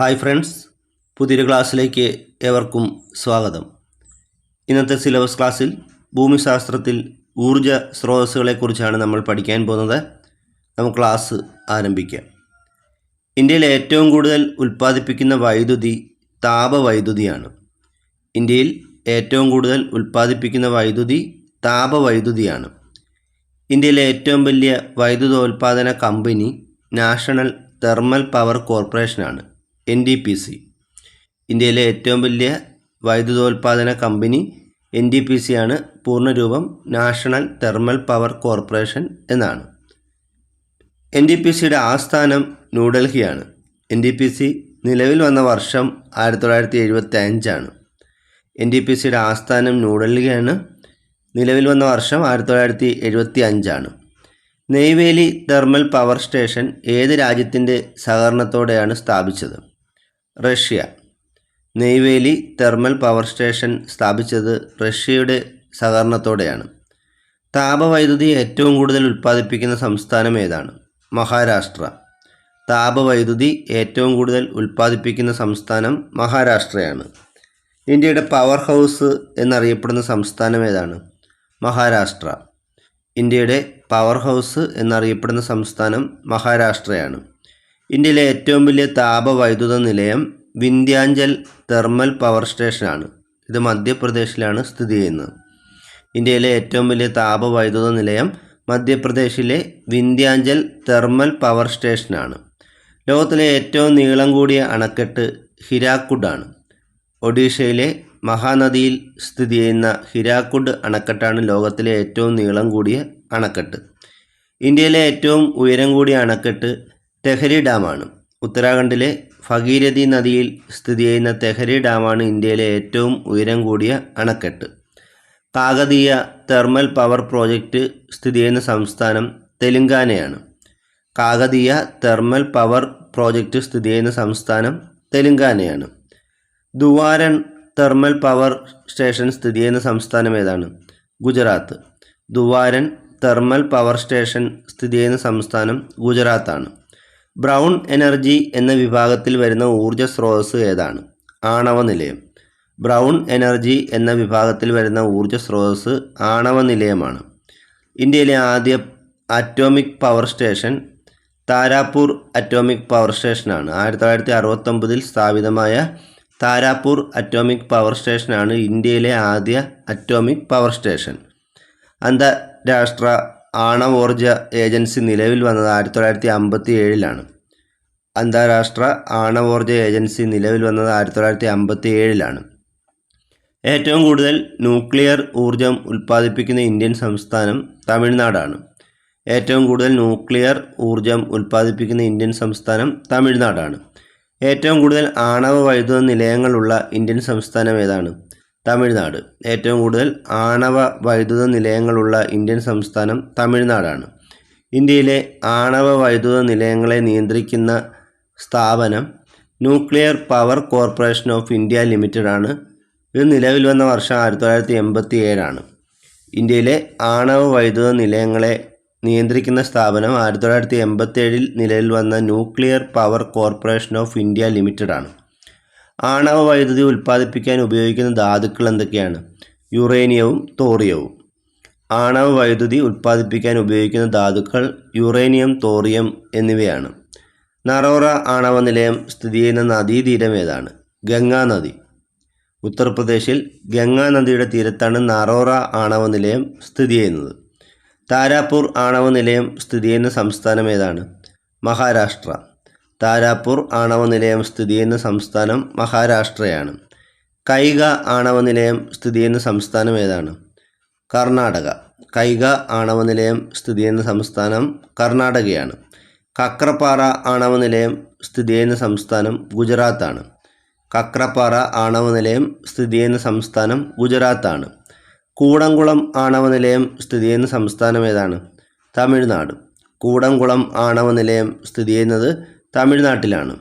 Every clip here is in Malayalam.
ഹായ് ഫ്രണ്ട്സ് പുതിയൊരു ക്ലാസ്സിലേക്ക് ഏവർക്കും സ്വാഗതം. ഇന്നത്തെ സിലബസ് ക്ലാസ്സിൽ ഭൂമിശാസ്ത്രത്തിൽ ഊർജ സ്രോതസ്സുകളെക്കുറിച്ചാണ് നമ്മൾ പഠിക്കാൻ പോകുന്നത്. നമുക്ക് ക്ലാസ് ആരംഭിക്കാം. ഇന്ത്യയിൽ ഏറ്റവും കൂടുതൽ ഉൽപ്പാദിപ്പിക്കുന്ന വൈദ്യുതി താപവൈദ്യുതിയാണ്. ഇന്ത്യയിൽ ഏറ്റവും കൂടുതൽ ഉൽപ്പാദിപ്പിക്കുന്ന വൈദ്യുതി താപവൈദ്യുതിയാണ്. ഇന്ത്യയിലെ ഏറ്റവും വലിയ വൈദ്യുതോൽപാദന കമ്പനി നാഷണൽ തെർമൽ പവർ കോർപ്പറേഷനാണ്. എൻ ഡി പി സി ഇന്ത്യയിലെ ഏറ്റവും വലിയ വൈദ്യുതോൽപാദന company N D P C ആണ് പൂർണരൂപം നാഷണൽ തെർമൽ പവർ കോർപ്പറേഷൻ എന്നാണ്. എൻ ഡി പി സിയുടെ ആസ്ഥാനം ന്യൂഡൽഹിയാണ്. എൻ ഡി പി സി നിലവിൽ വന്ന വർഷം ആയിരത്തി തൊള്ളായിരത്തി എഴുപത്തി അഞ്ചാണ് എൻ ഡി പി സിയുടെ ആസ്ഥാനം ന്യൂഡൽഹിയാണ്. നിലവിൽ വന്ന വർഷം ആയിരത്തി തൊള്ളായിരത്തി എഴുപത്തി അഞ്ചാണ് നെയ്വേലി തെർമൽ പവർ സ്റ്റേഷൻ ഏത് രാജ്യത്തിന്റെ സഹകരണത്തോടെയാണ് സ്ഥാപിച്ചത്? Russia. Neyveli thermal power station സ്ഥാപിച്ചത് റഷ്യയുടെ സഹകരണത്തോടെയാണ്. താപവൈദ്യുതി ഏറ്റവും കൂടുതൽ ഉൽപ്പാദിപ്പിക്കുന്ന സംസ്ഥാനം ഏതാണ്? മഹാരാഷ്ട്ര. താപവൈദ്യുതി ഏറ്റവും കൂടുതൽ ഉൽപ്പാദിപ്പിക്കുന്ന സംസ്ഥാനം മഹാരാഷ്ട്രയാണ്. ഇന്ത്യയുടെ പവർ ഹൗസ് എന്നറിയപ്പെടുന്ന സംസ്ഥാനം ഏതാണ്? മഹാരാഷ്ട്ര. ഇന്ത്യയുടെ പവർ ഹൗസ് എന്നറിയപ്പെടുന്ന സംസ്ഥാനം മഹാരാഷ്ട്രയാണ്. ഇന്ത്യയിലെ ഏറ്റവും വലിയ താപവൈദ്യുത നിലയം വിന്ധ്യാഞ്ചൽ തെർമൽ പവർ സ്റ്റേഷനാണ്. ഇത് മധ്യപ്രദേശിലാണ് സ്ഥിതി ചെയ്യുന്നത്. ഇന്ത്യയിലെ ഏറ്റവും വലിയ താപവൈദ്യുത നിലയം മധ്യപ്രദേശിലെ വിന്ധ്യാഞ്ചൽ തെർമൽ പവർ സ്റ്റേഷനാണ്. ലോകത്തിലെ ഏറ്റവും നീളം കൂടിയ അണക്കെട്ട് ഹിരാക്കുഡാണ്. ഒഡീഷയിലെ മഹാനദിയിൽ സ്ഥിതി ചെയ്യുന്ന ഹിരാക്കുഡ് അണക്കെട്ടാണ് ലോകത്തിലെ ഏറ്റവും നീളം കൂടിയ അണക്കെട്ട്. ഇന്ത്യയിലെ ഏറ്റവും ഉയരം കൂടിയ അണക്കെട്ട് തെഹരി ഡാമാണ്. ഉത്തരാഖണ്ഡിലെ ഭഗീരഥി നദിയിൽ സ്ഥിതി ചെയ്യുന്ന തെഹരി ഡാമാണ് ഇന്ത്യയിലെ ഏറ്റവും ഉയരം കൂടിയ അണക്കെട്ട്. കാകതീയ തെർമൽ പവർ പ്രോജക്റ്റ് സ്ഥിതി ചെയ്യുന്ന സംസ്ഥാനം തെലുങ്കാനയാണ്. കാകതീയ തെർമൽ പവർ പ്രോജക്റ്റ് സ്ഥിതി ചെയ്യുന്ന സംസ്ഥാനം തെലുങ്കാനയാണ്. ദുവാരൻ തെർമൽ പവർ സ്റ്റേഷൻ സ്ഥിതി ചെയ്യുന്ന സംസ്ഥാനം ഏതാണ്? Gujarat. Dhuvaran thermal power station സ്ഥിതി ചെയ്യുന്ന സംസ്ഥാനം ഗുജറാത്താണ്. ബ്രൗൺ എനർജി എന്ന വിഭാഗത്തിൽ വരുന്ന ഊർജ സ്രോതസ് ഏതാണ്? ആണവ നിലയം ബ്രൗൺ എനർജി എന്ന വിഭാഗത്തിൽ വരുന്ന ഊർജ സ്രോതസ് ആണവ നിലയമാണ് ഇന്ത്യയിലെ ആദ്യ atomic power station Tarapur atomic power സ്റ്റേഷനാണ്. ആയിരത്തി തൊള്ളായിരത്തി അറുപത്തൊമ്പതിൽ സ്ഥാപിതമായ താരാപൂർ അറ്റോമിക് പവർ സ്റ്റേഷനാണ് ഇന്ത്യയിലെ ആദ്യ അറ്റോമിക് പവർ സ്റ്റേഷൻ. അന്താരാഷ്ട്ര ആണവോർജ ഏജൻസി നിലവിൽ വന്നത് ആയിരത്തി തൊള്ളായിരത്തി അമ്പത്തി ഏഴിലാണ് അന്താരാഷ്ട്ര ആണവോർജ ഏജൻസി നിലവിൽ വന്നത് ആയിരത്തി തൊള്ളായിരത്തി അമ്പത്തി ഏഴിലാണ് ഏറ്റവും കൂടുതൽ ന്യൂക്ലിയർ ഊർജം ഉൽപ്പാദിപ്പിക്കുന്ന ഇന്ത്യൻ സംസ്ഥാനം തമിഴ്നാടാണ്. ഏറ്റവും കൂടുതൽ ന്യൂക്ലിയർ ഊർജം ഉൽപ്പാദിപ്പിക്കുന്ന ഇന്ത്യൻ സംസ്ഥാനം തമിഴ്നാടാണ്. ഏറ്റവും കൂടുതൽ ആണവ വൈദ്യുത നിലയങ്ങളുള്ള ഇന്ത്യൻ സംസ്ഥാനം ഏതാണ്? തമിഴ്നാട്. ഏറ്റവും കൂടുതൽ ആണവ വൈദ്യുത നിലയങ്ങളുള്ള ഇന്ത്യൻ സംസ്ഥാനം തമിഴ്നാടാണ്. ഇന്ത്യയിലെ ആണവ വൈദ്യുത നിലയങ്ങളെ നിയന്ത്രിക്കുന്ന സ്ഥാപനം nuclear power corporation of India limited ആണ് ഇത് നിലവിൽ വന്ന വർഷം ആയിരത്തി തൊള്ളായിരത്തി എൺപത്തി ഏഴാണ് ഇന്ത്യയിലെ ആണവ വൈദ്യുത നിലയങ്ങളെ നിയന്ത്രിക്കുന്ന സ്ഥാപനം ആയിരത്തി തൊള്ളായിരത്തി എൺപത്തി നിലവിൽ വന്ന nuclear power corporation of India limited ആണ് ആണവ വൈദ്യുതി ഉൽപ്പാദിപ്പിക്കാൻ ഉപയോഗിക്കുന്ന ധാതുക്കൾ എന്തൊക്കെയാണ്? യുറേനിയവും തോറിയവും. ആണവ വൈദ്യുതി ഉൽപ്പാദിപ്പിക്കാൻ ഉപയോഗിക്കുന്ന ധാതുക്കൾ യുറേനിയം തോറിയം എന്നിവയാണ്. നറോറ ആണവ നിലയം സ്ഥിതി ചെയ്യുന്ന നദീതീരം ഏതാണ്? ഗംഗാ നദി. ഉത്തർപ്രദേശിൽ ഗംഗാ നദിയുടെ തീരത്താണ് നറോറ ആണവ നിലയം സ്ഥിതി ചെയ്യുന്നത്. താരാപൂർ ആണവ നിലയം സ്ഥിതി ചെയ്യുന്ന സംസ്ഥാനം ഏതാണ്? മഹാരാഷ്ട്ര. താരാപൂർ ആണവ നിലയം സ്ഥിതി ചെയ്യുന്ന സംസ്ഥാനം മഹാരാഷ്ട്രയാണ്. കൈഗ ആണവ നിലയം സ്ഥിതി ചെയ്യുന്ന സംസ്ഥാനം ഏതാണ്? കർണാടക. കൈഗ ആണവ നിലയം സ്ഥിതി ചെയ്യുന്ന സംസ്ഥാനം കർണാടകയാണ്. കക്രപ്പാറ ആണവ നിലയം സ്ഥിതി ചെയ്യുന്ന സംസ്ഥാനം ഗുജറാത്താണ്. കക്രപ്പാറ ആണവ നിലയം സ്ഥിതി ചെയ്യുന്ന സംസ്ഥാനം ഗുജറാത്താണ്. കൂടംകുളം ആണവ നിലയം സ്ഥിതി ചെയ്യുന്ന സംസ്ഥാനം ഏതാണ്? തമിഴ്നാട്. കൂടംകുളം ആണവ നിലയം സ്ഥിതി ചെയ്യുന്നത് തമിഴ്നാട്ടിലാണ്.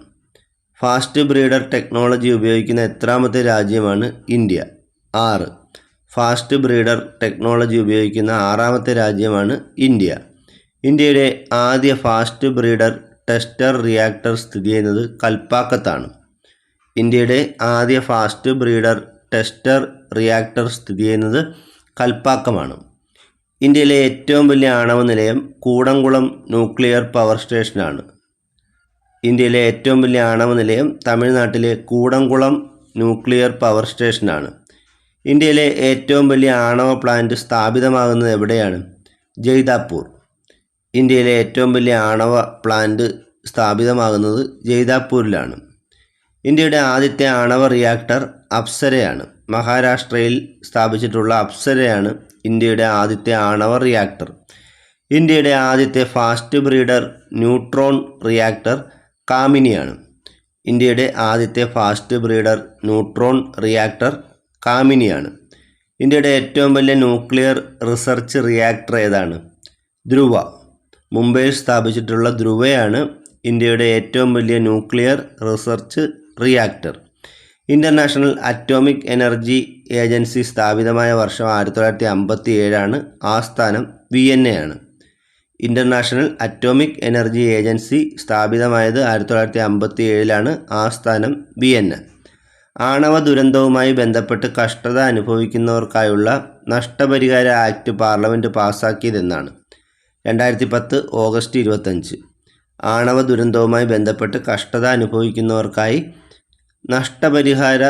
ഫാസ്റ്റ് ബ്രീഡർ ടെക്നോളജി ഉപയോഗിക്കുന്ന എത്രാമത്തെ രാജ്യമാണ് ഇന്ത്യ. ആറ്. ഫാസ്റ്റ് ബ്രീഡർ ടെക്നോളജി ഉപയോഗിക്കുന്ന ആറാമത്തെ രാജ്യമാണ് ഇന്ത്യ. ഇന്ത്യയുടെ ആദ്യ ഫാസ്റ്റ് ബ്രീഡർ ടെസ്റ്റർ റിയാക്ടർ സ്ഥിതി ചെയ്യുന്നത് കൽപ്പാക്കത്താണ്. ഇന്ത്യയുടെ ആദ്യ ഫാസ്റ്റ് ബ്രീഡർ ടെസ്റ്റർ റിയാക്ടർ സ്ഥിതി ചെയ്യുന്നത് കൽപ്പാക്കമാണ്. ഇന്ത്യയിലെ ഏറ്റവും വലിയ ആണവ നിലയം കൂടംകുളം ന്യൂക്ലിയർ പവർ സ്റ്റേഷനാണ്. ഇന്ത്യയിലെ ഏറ്റവും വലിയ ആണവ നിലയം തമിഴ്നാട്ടിലെ കൂടംകുളം ന്യൂക്ലിയർ പവർ സ്റ്റേഷനാണ്. ഇന്ത്യയിലെ ഏറ്റവും വലിയ ആണവ പ്ലാന്റ് സ്ഥാപിതമാകുന്നത് എവിടെയാണ്? ജയ്താപൂർ. ഇന്ത്യയിലെ ഏറ്റവും വലിയ ആണവ പ്ലാന്റ് സ്ഥാപിതമാകുന്നത് ജയ്താപൂരിലാണ്. ഇന്ത്യയുടെ ആദ്യത്തെ ആണവ റിയാക്ടർ അപ്സരയാണ്. മഹാരാഷ്ട്രയിൽ സ്ഥാപിച്ചിട്ടുള്ള അപ്സരയാണ് ഇന്ത്യയുടെ ആദ്യത്തെ ആണവ റിയാക്ടർ ഇന്ത്യയുടെ ആദ്യത്തെ ഫാസ്റ്റ് ബ്രീഡർ ന്യൂട്രോൺ റിയാക്ടർ കാമിനിയാണ്. ഇന്ത്യയുടെ ആദ്യത്തെ ഫാസ്റ്റ് ബ്രീഡർ ന്യൂട്രോൺ റിയാക്ടർ കാമിനിയാണ്. ഇന്ത്യയുടെ ഏറ്റവും വലിയ ന്യൂക്ലിയർ റിസർച്ച് റിയാക്ടർ ഏതാണ്? ധ്രുവ. മുംബൈയിൽ സ്ഥാപിച്ചിട്ടുള്ള ധ്രുവയാണ് ഇന്ത്യയുടെ ഏറ്റവും വലിയ nuclear research reactor. International atomic energy agency സ്ഥാപിതമായ വർഷം ആയിരത്തി തൊള്ളായിരത്തി അമ്പത്തി ഏഴാണ് ആസ്ഥാനം വിയന്നയാണ് ഇന്റർനാഷണൽ അറ്റോമിക് എനർജി ഏജൻസി സ്ഥാപിതമായത് ആയിരത്തി തൊള്ളായിരത്തി അമ്പത്തി ഏഴിലാണ് ആസ്ഥാനം വിയന്ന ആണവ ദുരന്തവുമായി ബന്ധപ്പെട്ട് കഷ്ടത അനുഭവിക്കുന്നവർക്കായുള്ള നഷ്ടപരിഹാര ആക്ട് പാർലമെന്റ് പാസ്സാക്കിയതെന്നാണ് രണ്ടായിരത്തി പത്ത് ഓഗസ്റ്റ് ഇരുപത്തഞ്ച് ആണവ ദുരന്തവുമായി ബന്ധപ്പെട്ട് കഷ്ടത അനുഭവിക്കുന്നവർക്കായി നഷ്ടപരിഹാര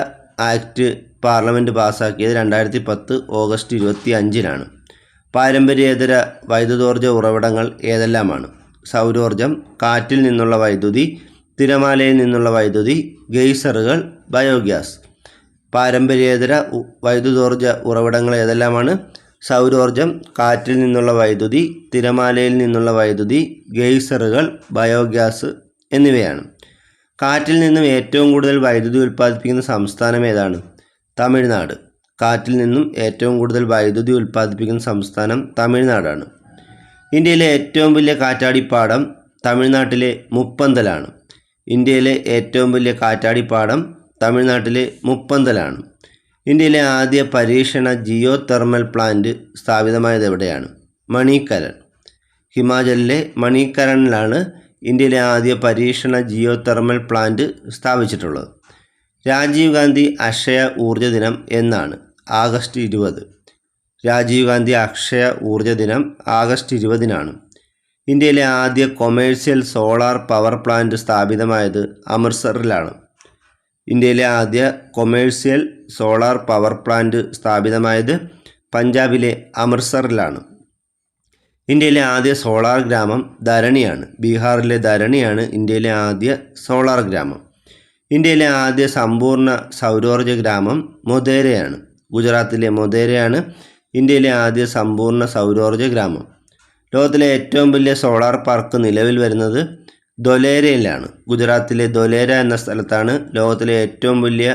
ആക്ട് പാർലമെന്റ് പാസ്സാക്കിയത് രണ്ടായിരത്തി പത്ത് ഓഗസ്റ്റ് ഇരുപത്തി അഞ്ചിനാണ് പാരമ്പര്യേതര വൈദ്യുതോർജ ഉറവിടങ്ങൾ ഏതെല്ലാമാണ്? സൗരോർജം കാറ്റിൽ നിന്നുള്ള വൈദ്യുതി തിരമാലയിൽ നിന്നുള്ള വൈദ്യുതി ഗെയ്സറുകൾ ബയോഗ്യാസ്. പാരമ്പര്യേതര വൈദ്യുതോർജ ഉറവിടങ്ങൾ ഏതെല്ലാമാണ്? സൗരോർജം കാറ്റിൽ നിന്നുള്ള വൈദ്യുതി തിരമാലയിൽ നിന്നുള്ള വൈദ്യുതി ഗെയ്സറുകൾ ബയോഗ്യാസ് എന്നിവയാണ്. കാറ്റിൽ നിന്നും ഏറ്റവും കൂടുതൽ വൈദ്യുതി ഉൽപ്പാദിപ്പിക്കുന്ന സംസ്ഥാനം ഏതാണ്? തമിഴ്നാട്. കാറ്റിൽ നിന്നും ഏറ്റവും കൂടുതൽ വൈദ്യുതി ഉൽപ്പാദിപ്പിക്കുന്ന സംസ്ഥാനം തമിഴ്നാടാണ്. ഇന്ത്യയിലെ ഏറ്റവും വലിയ കാറ്റാടിപ്പാടം തമിഴ്നാട്ടിലെ മുപ്പന്തലാണ്. ഇന്ത്യയിലെ ഏറ്റവും വലിയ കാറ്റാടിപ്പാടം തമിഴ്നാട്ടിലെ മുപ്പന്തലാണ്. ഇന്ത്യയിലെ ആദ്യ പരീക്ഷണ ജിയോ തെർമൽ പ്ലാന്റ് സ്ഥാപിതമായത് എവിടെയാണ്? മണിക്കരൺ ഹിമാചലിലെ മണിക്കരണിലാണ് ഇന്ത്യയിലെ ആദ്യ പരീക്ഷണ ജിയോ തെർമൽ പ്ലാന്റ് സ്ഥാപിച്ചിട്ടുള്ളത്. രാജീവ് ഗാന്ധി അക്ഷയ ഊർജ ദിനം എന്നാണ്. ആഗസ്റ്റ് ഇരുപത്. രാജീവ് ഗാന്ധി അക്ഷയ ഊർജ ദിനം ആഗസ്റ്റ് ഇരുപതിനാണ്. ഇന്ത്യയിലെ ആദ്യ കൊമേഴ്സ്യൽ സോളാർ പവർ പ്ലാന്റ് സ്ഥാപിതമായത് അമൃത്സറിലാണ്. ഇന്ത്യയിലെ ആദ്യ കൊമേഴ്സ്യൽ സോളാർ പവർ പ്ലാന്റ് സ്ഥാപിതമായത് പഞ്ചാബിലെ അമൃത്സറിലാണ്. ഇന്ത്യയിലെ ആദ്യ സോളാർ ഗ്രാമം ധരണിയാണ്. ബീഹാറിലെ ധരണിയാണ് ഇന്ത്യയിലെ ആദ്യ സോളാർ ഗ്രാമം. ഇന്ത്യയിലെ ആദ്യ സമ്പൂർണ സൗരോർജ ഗ്രാമം മൊതേരയാണ്. ഗുജറാത്തിലെ മൊതേരയാണ് ഇന്ത്യയിലെ ആദ്യ സമ്പൂർണ സൗരോർജ ഗ്രാമം. ലോകത്തിലെ ഏറ്റവും വലിയ സോളാർ പാർക്ക് നിലവിൽ വരുന്നത് ദൊലേരയിലാണ്. ഗുജറാത്തിലെ ദൊലേര എന്ന സ്ഥലത്താണ് ലോകത്തിലെ ഏറ്റവും വലിയ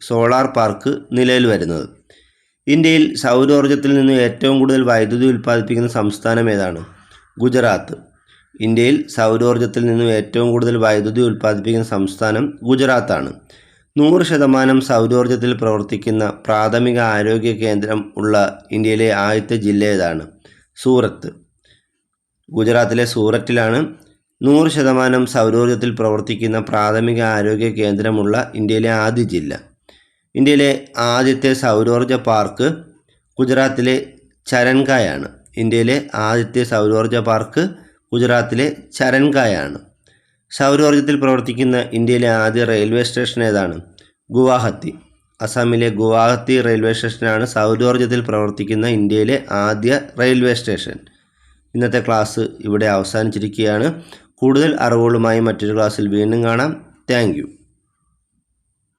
സോളാർ പാർക്ക് നിലവിൽ വരുന്നത്. ഇന്ത്യയിൽ സൗരോർജത്തിൽ നിന്ന് ഏറ്റവും കൂടുതൽ വൈദ്യുതി ഉൽപ്പാദിപ്പിക്കുന്ന സംസ്ഥാനം ഏതാണ്? ഗുജറാത്ത്. ഇന്ത്യയിൽ സൗരോർജത്തിൽ നിന്നും ഏറ്റവും കൂടുതൽ വൈദ്യുതി ഉൽപ്പാദിപ്പിക്കുന്ന സംസ്ഥാനം ഗുജറാത്താണ്. നൂറ് ശതമാനം സൗരോർജത്തിൽ പ്രവർത്തിക്കുന്ന പ്രാഥമിക ആരോഗ്യ കേന്ദ്രം ഉള്ള ഇന്ത്യയിലെ ആദ്യത്തെ ജില്ല ഏതാണ്? സൂറത്ത്. ഗുജറാത്തിലെ സൂററ്റിലാണ് നൂറ് ശതമാനം സൗരോർജത്തിൽ പ്രവർത്തിക്കുന്ന പ്രാഥമിക ആരോഗ്യ കേന്ദ്രമുള്ള ഇന്ത്യയിലെ ആദ്യ ജില്ല. ഇന്ത്യയിലെ ആദ്യത്തെ സൗരോർജ പാർക്ക് ഗുജറാത്തിലെ ചരൻകായാണ് ഇന്ത്യയിലെ ആദ്യത്തെ സൗരോർജ പാർക്ക് ഗുജറാത്തിലെ ചരൻകായാണ് സൗരോർജത്തിൽ പ്രവർത്തിക്കുന്ന ഇന്ത്യയിലെ ആദ്യ റെയിൽവേ സ്റ്റേഷൻ ഏതാണ്? ഗുവാഹത്തി. അസാമിലെ ഗുവാഹത്തി റെയിൽവേ സ്റ്റേഷനാണ് സൗരോർജത്തിൽ പ്രവർത്തിക്കുന്ന ഇന്ത്യയിലെ ആദ്യ റെയിൽവേ സ്റ്റേഷൻ. ഇന്നത്തെ ക്ലാസ് ഇവിടെ അവസാനിച്ചിരിക്കുകയാണ്. കൂടുതൽ അറിവുകളുമായി മറ്റൊരു ക്ലാസ്സിൽ വീണ്ടും കാണാം. താങ്ക്